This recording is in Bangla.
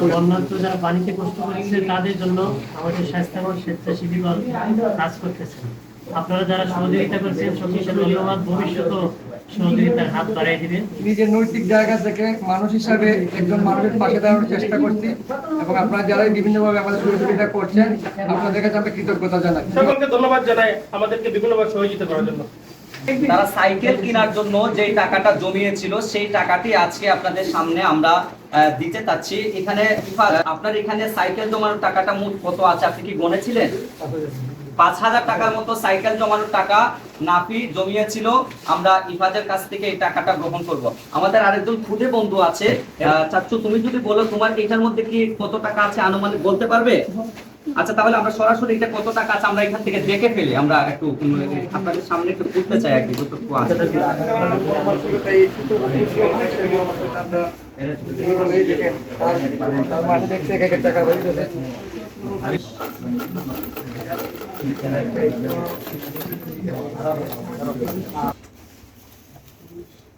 তখন যারা পানিতে কষ্ট করছে তাদের জন্য আমাদের স্বাস্থ্যকর স্বেচ্ছাসেবী কাজ করতেছে আপনারা যারা সহযোগিতা করছেন সত্যি ধন্যবাদ। ভবিষ্যতেও হাত বাড়িয়ে দিবেন। নিজের নৈতিক জায়গা থেকে মানুষ হিসাবে একজন মানুষের পাশে দাঁড়ানোর চেষ্টা করছি এবং আপনারা যারা বিভিন্নভাবে আমাদের সহযোগিতা করছেন আপনাদের কাছে আমরা কৃতজ্ঞতা জানাই। সকলকে ধন্যবাদ জানাই আমাদেরকে বিভিন্নভাবে সহযোগিতা করার জন্য। তারা সাইকেল কেনার জন্য যে টাকাটা জমিয়েছিল সেই টাকাটি আজকে আপনাদের সামনে আমরা আহ, দিতে চাচ্ছি। এখানে আপনার এখানে সাইকেল জমানোর টাকাটা মোট কত আছে? আপনি কি গণেছিলেন? পাঁচ হাজার টাকার মতো সাইকেল জমানোর টাকা নাফি জমিয়েছিল। আমরা ইফাজের কাছ থেকে এই টাকাটা গ্রহণ করব। আমাদের আরেকজন খুদে বন্ধু আছে। চাচ্চু, তুমি যদি বলো, তোমার এটার মধ্যে কি কত টাকা আছে আনুমানিক বলতে পারবে? আচ্ছা তাহলে আমরা সরাসরি এটা কত টাকা আছে আমরা এখান থেকে দেখে ফেলি। আমরা একটু আপনাদের সামনে একটু বুঝতে চাই আর কি কতটুকু আছে। মাঠে Thank you.